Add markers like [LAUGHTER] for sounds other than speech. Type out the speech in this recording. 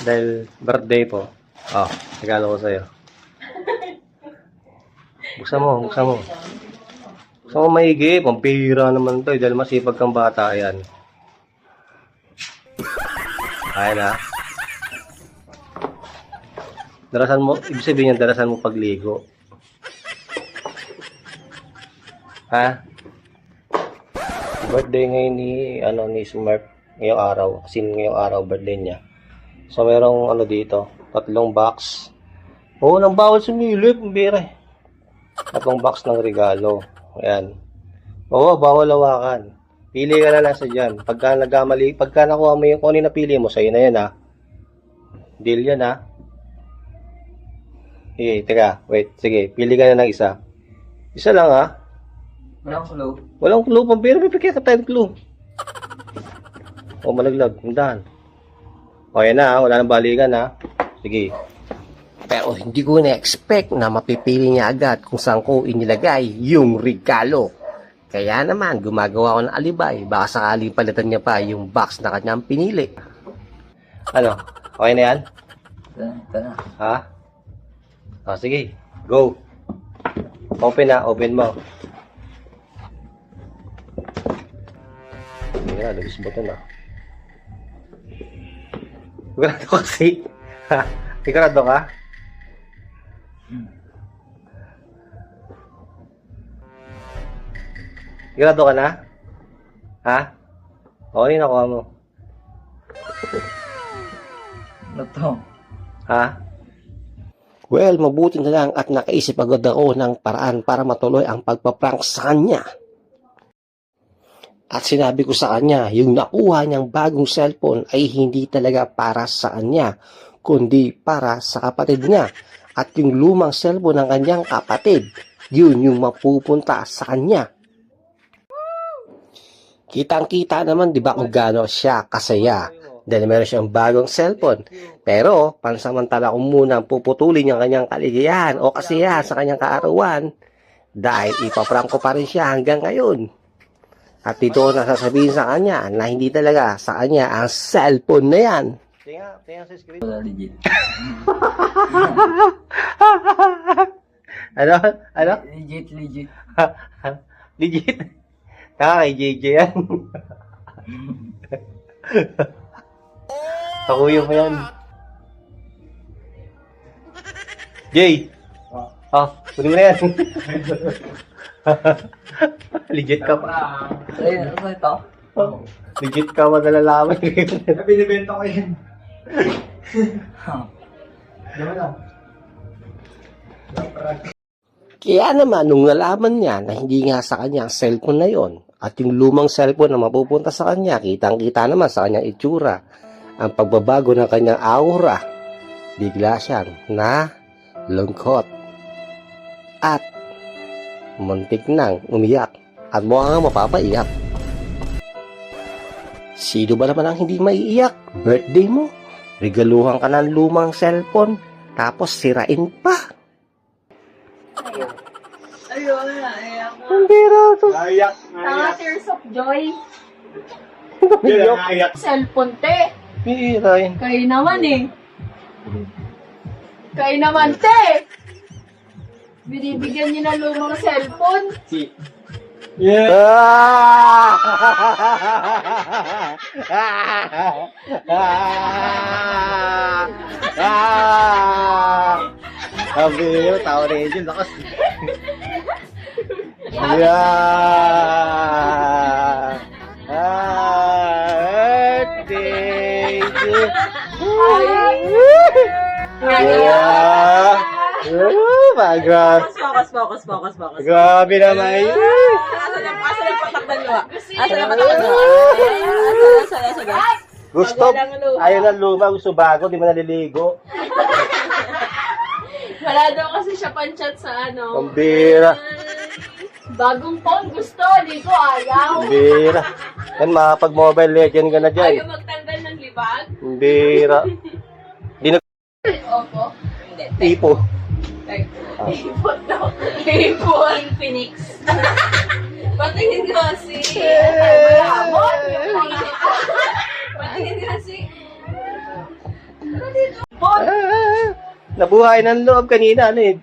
Dahil birthday po. Oh, regalo ko sa'yo. Buksan mo, buksan mo. Buksan mo maigi. Pampihira naman to. eh, Dahil masipag kang bata yan. Kaya na. Darasan mo, ibig sabihin yan, darasan mo pagligo. Ha? Birthday ngayon ni, ano, ni Smart ngayong araw. Kasi ngayong araw, birthday niya. So, merong ano dito, tatlong box. Oo, nang bawal sumilip, bire. Tatlong box ng regalo. Ayan. Oo, bawal hawakan. Pili ka na lang sa dyan. Pagka nagkamali, pagka nakuha mo yung kung ano napili mo, sa'yo na yan ha. Deal yan ha. Sige, teka, wait, sige, pili ka na ng isa. Isa lang ha. Walang clue. Walang clue, pambira, bibigyan ka tayo ng clue. O, malaglag, hindahan. O, yan na, ha? wala nang balikan ha. Sige. Pero hindi ko na-expect na mapipili niya agad kung saan ko inilagay yung regalo. Kaya naman, gumagawa ko ng alibay. Baka sakaling palitan niya pa yung box na kanyang pinili. Ano? Okay na yan? Ito na, ito na. Ha? O, sige. Go. Open na, open mo. Hindi na, lagis button na. Sigurado ka kasi. Ha? [LAUGHS] Sigurado ka? Sigurado ka na? Ha? O, ano yung nakuha mo? Ano to? Ha? Well, mabuti na lang at nakaisip agad ako ng paraan para matuloy ang pagpaprank sa kanya. At sinabi ko sa kanya, yung nakuha niyang bagong cellphone ay hindi talaga para sa kanya, kundi para sa kapatid niya. At yung lumang cellphone ng kanyang kapatid, yun yung mapupunta sa kanya. Kitang-kita naman, di ba, kung gaano siya kasaya dahil meron siyang bagong cellphone. Pero, pansamantala ko muna puputulin yung kanyang kaligayahan o kasiyahan sa kanyang kaarawan dahil ipaprank ko pa rin siya hanggang ngayon. At dito ko nasasabihin sa kanya na hindi talaga sa kanya ang cellphone na yan. Tingnan, tingnan sa screen. Ano? Ano? Legit, legit. [LAUGHS] Legit. Kaka kay JJ yan. [LAUGHS] Kakuyo mo yan. Jay! Ah, kunin mo na yan. [LAUGHS] Legit ka pa. Ayun, ano ito? Oh, legit ka pa nalalaman. [LAUGHS] Binibenta ko yun. Diba na? Kaya naman, nung nalaman niya na hindi nga sa kanya ang cellphone na yon at yung lumang cellphone na mapupunta sa kanya, kitang-kita naman sa kanyang itsura, ang pagbabago ng kanyang aura, bigla siyang na lungkot at muntik nang umiyak at mukhang mapapaiyak. Sino ba naman ang hindi maiiyak? Birthday mo? Regaluhan ka ng lumang cellphone tapos sirain pa. Ayun, naiyak mo. Ang bira to. Naiyak, Tanga naiyak. tears of joy. Yun, naiyak. Cellphone, te. Yun. Kayo naman eh. Kayo naman, te. Binibigyan niyo ng lumang cellphone. Yeah. Ah! [LAUGHS] Ah! Sabi nyo, tao rin yun, lakas. Yeah! Birthday to Yeah! My God. Focus, focus, focus, focus. Grabe naman yun. Asa na, asa na patakdan luha? Asa na patakdan luha? Asa na, asa na. Gusto, ayaw ng luma, gusto bago, di mo naliligo. [LAUGHS] Wala daw kasi siya panchat sa ano. Ang bira. Bagong phone gusto, di ko ayaw. Ang bira. Yan, makapag-mobile legend ka na Ayaw dyan. magtanggal ng libag. Ang bira. [LAUGHS] Di na Opo. Ipo. Ipon daw. Ipon. Phoenix. [LAUGHS] Patingin ko si... Malabot. Yung pangalan. Patingin ko si... Nabuhay ng loob kanina, ano eh.